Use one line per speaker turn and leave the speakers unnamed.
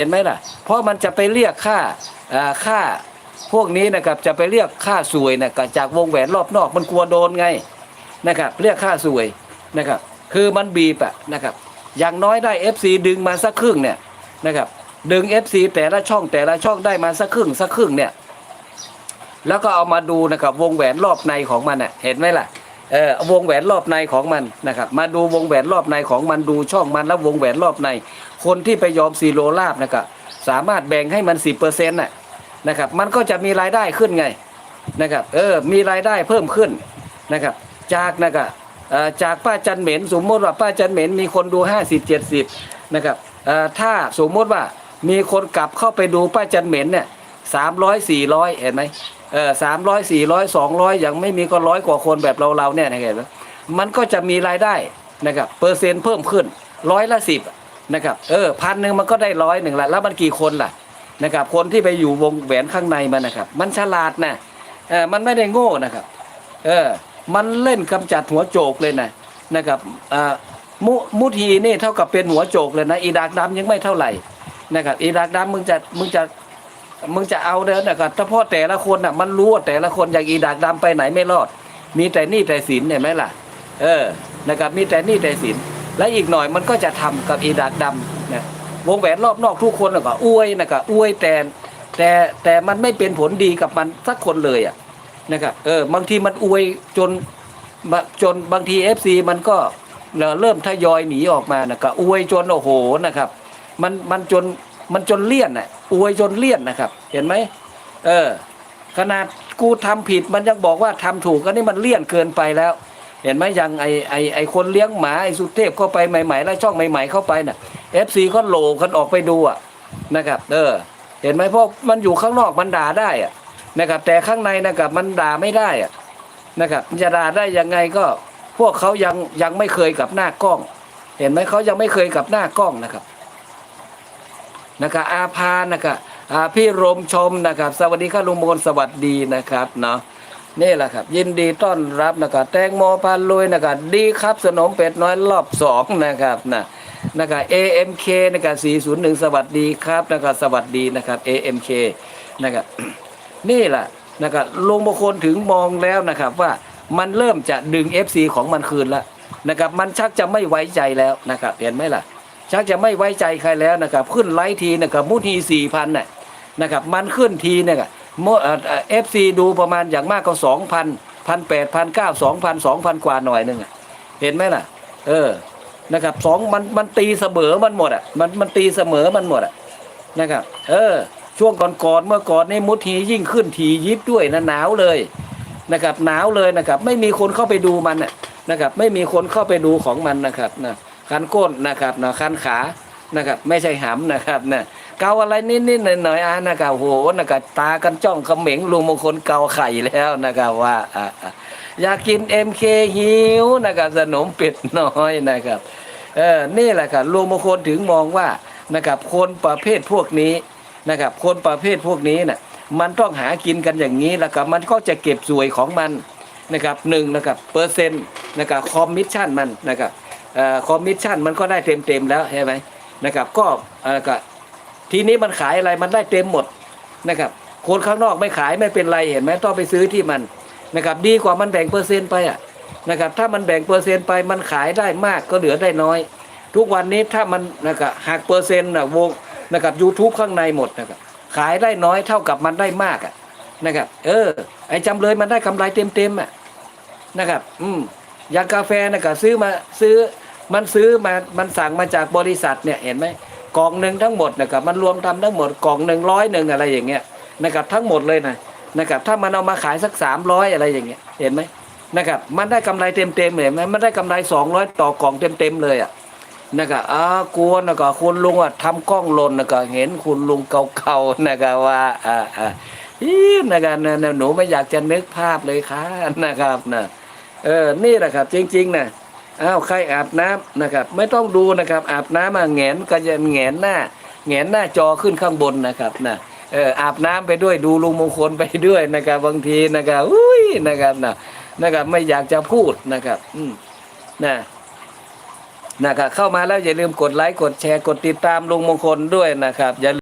เห็นไหมล่ะ เพราะมันจะไปเรียกค่าอ่าค่าพวกนี้นะครับจะไปเรียกค่าสวยนะจากวงแหวนรอบนอกมันกลัวโดนไงนะครับเรียกค่าสวยนะครับคือมันบีบอะนะครับอย่างน้อยได้ FC ดึงมาสักครึ่งเนี่ยนะครับดึง FC แต่ละช่องแต่ละช่องได้มาสักครึ่งสักครึ่งเนี่ยแล้วก็เอามาดูนะครับวงแหวนรอบในของมันน่ะเห็นไหมล่ะ เออวงแหวนรอบในของมันนะครับ มาดูวงแหวนรอบในของมันดูช่องมันแล้ววงแหวนรอบใน คนที่ไปยอมซีโรลาบนะครับสามารถแบ่งให้มันสิบเปอร์เซ็นต์น่ะนะครับ มันก็จะมีรายได้ขึ้นไงนะครับ เออ มีรายได้เพิ่มขึ้นนะครับ จากนะครับเอ่อจากป้าจันเหม็นสมมติว่าป้าจันเหม็นมีคนดูห้าสิบเจ็ดสิบนะครับเอ่อถ้าสมมติว่ามีคนกลับเข้าไปดูป้าจันเหม็นเนี่ยสามร้อยสี่ร้อยเห็นไหม เออสามร้อยสี่ร้อยสองร้อยย่างไม่มีก็ร้อยกว่าคนแบบเราเราเนี่ยนะเห็นไหมมันก็จะมีรายได้นะครับเปอร์เซ็นต์เพิ่มขึ้นร้อยละสิบนะครับเออพันหนึ่งมันก็ได้ร้อยหนึ่งละแล้วมันกี่คนล่ะนะครับคนที่ไปอยู่วงแหวนข้างในมันนะครับ มันฉลาดนะเออมันไม่ได้โง่นะครับ เออมันเล่นกำจัดหัวโจกเลยนะนะครับอ่ามุมุทีนี่เท่ากับเป็นหัวโจกเลยนะอีดากดำยังไม่เท่าไหร่นะครับอีดากดำมึงจะมึงจะ มึงจะเอาเด้อนะครับถ้าพ่อแต่ละคนน่ะ มันรู้ว่าแต่ละคนอย่างอีดากดำไปไหนไม่รอด มีแต่นี่แต่สินเห็นไหมล่ะ เออนะครับมีแต่นี่แต่สินและอีกหน่อยมันก็จะทำกับอีดากดำนะวงแหวนรอบนอกทุกคนน่ะก็อวยนะครับอวยแต่แต่แต่มันไม่เป็นผลดีกับมันสักคนเลยอะนะครับเออบางทีมันอวยจนจนบางทีเอฟซีมันก็เริ่มทยอยหนีออกมานะครับอวยจนโอ้โหนะครับ มันมันจน มันจนเลี่ยนน่ะอวยจนเลี่ยนนะครับ เห็นไหมเออ ขนาดกูทำผิดมันยังบอกว่าทำถูกก็นี่มันเลี่ยนเกินไปแล้ว เห็นไหมยังไอไอไอคนเลี้ยงหมาไอสุเทพเข้าไปใหม่ๆแล้วช่องใหม่ ๆเข้าไปน่ะเอฟซีก็โหลกันออกไปดูอะนะครับ เออ เห็นไหมเพราะมันอยู่ข้างนอกมันด่าได้อะนะครับ แต่ข้างในนะครับมันด่าไม่ได้อะนะครับมันจะด่าได้ยังไงก็พวกเขายังยังไม่เคยกับหน้ากล้อง เห็นไหมเขายังไม่เคยกับหน้ากล้องนะครับ นะครับอาพานะครับพี่รมชมนะครับ สวัสดีครับลุงมงคลสวัสดีนะครับเนาะนี่แหละครับ ยินดีต้อนรับนะครับแตงโมพานลุยนะครับดีครับสนมเป็ดน้อยรอบสองนะครับนะนะครับ AMK นะครับ401 สวัสดีครับนะครับสวัสดีนะครับ AMK นะครับนี่แหละนะครับลุงมงคลถึงมองแล้วนะครับว่ามันเริ่มจะดึง FC ของมันคืนแล้วนะครับมันชักจะไม่ไว้ใจแล้วนะครับเห็นไหมล่ะ ชักจะไม่ไว้ใจใครแล้วนะครับ ขึ้นไลท์ทีนะครับมุทีสี่พันน่ะนะครับมันขึ้นทีเนี่ยมเอฟซีดูประมาณอย่างมากก็สองพันพันแปดพันเก้าสองพันสองพันกว่าหน่อยหนึ่งเห็นไหมล่ะ เออนะครับสองมันมันตีเสมอมันหมดอะมันมันตีเสมอมันหมดอะนะครับ เออ ช่วงก่อนๆเมื่อก่อนในมุทียิ่งขึ้นทียิบด้วยนะหนาวเลยนะครับหนาวเลยนะครับ ไม่มีคนเข้าไปดูมันนะนะครับ ไม่มีคนเข้าไปดูของมันนะครับนะ คันก้นนะครับนะคันขานะครับไม่ใช่หำนะครับนะเกาอะไรนิดๆหน่อยๆอะนะครับโหนะครับตากันจ้องเขม็งลุงมงคลเกาไข่แล้วนะครับว่าอยากกิน MK หิวนะครับสนมเป็ดน้อยนะครับเออนี่แหละครับลุงมงคลถึงมองว่านะครับคนประเภทพวกนี้นะครับคนประเภทพวกนี้น่ะมันต้องหากินกันอย่างนี้แล้วก็มันก็จะเก็บสวยของมันนะครับหนึ่งนะครับเปอร์เซ็นต์นะครับคอมมิชชั่นมันนะครับ คอมมิชชั่นมันก็ได้เต็มเต็มๆแล้วใช่ไหมนะครับก็เออก็ทีนี้มันขายอะไรมันได้เต็มหมดนะครับคนข้างนอกไม่ขายไม่เป็นไรเห็นไหมต้องไปซื้อที่มันนะครับดีกว่ามันแบ่งเปอร์เซ็นต์ไปอะนะครับถ้ามันแบ่งเปอร์เซ็นต์ไปมันขายได้มากก็เหลือได้น้อย ทุกวันนี้ถ้ามันนะครับหักเปอร์เซ็นต์นะวงนะครับยูทูบข้างในหมดนะครับขายได้น้อยเท่ากับมันได้มากอะนะครับเออ ไอ้จำเลยมันได้กำไรเต็มๆอะนะครับ อืมอย่างกาแฟนะก็ซื้อมาซื้อ มันซื้อมามันสั่งมาจากบริษัทเนี่ยเห็นไหมกล่องหนึ่งทั้งหมดนะครับมันรวมทำทั้งหมดกล่องหนึ่งร้อยหนึ่งอะไรอย่างเงี้ยนะครับทั้งหมดเลยนะนะครับถ้ามันเอามาขายสักสามร้อยอะไรอย่างเงี้ยเห็นไหมนะครับมันได้กำไรเต็มเต็มเลยเห็นไหมมันได้กำไรสองร้อยต่อกล่องเต็มเต็มเลยอะนะครับอ่ากวนนะก็คุณลุงอะทำกล้องหล่นนะก็เห็นคุณลุงเก่าๆนะครับว่าอ่าอ่าอีนะครับนะหนูไม่อยากจะนึกภาพเลยค่ะนะครับนะเออนี่แหละครับจริงๆนะ อ้าวใครอาบน้ำนะครับ ไม่ต้องดูนะครับอาบน้ำมาแงนก็จะแงนหน้าแงนหน้าจอขึ้นข้างบนนะครับนะเอออาบน้ำไปด้วยดูลุงมงคลไปด้วยนะครับ บางทีนะครับอุ้ยนะครับนะนะครับไม่อยากจะพูดนะครับ อืมนะนะครับเข้ามาแล้วอย่าลืมกดไลค์กดแชร์กดติดตามลุงมงคลด้วยนะครับอย่า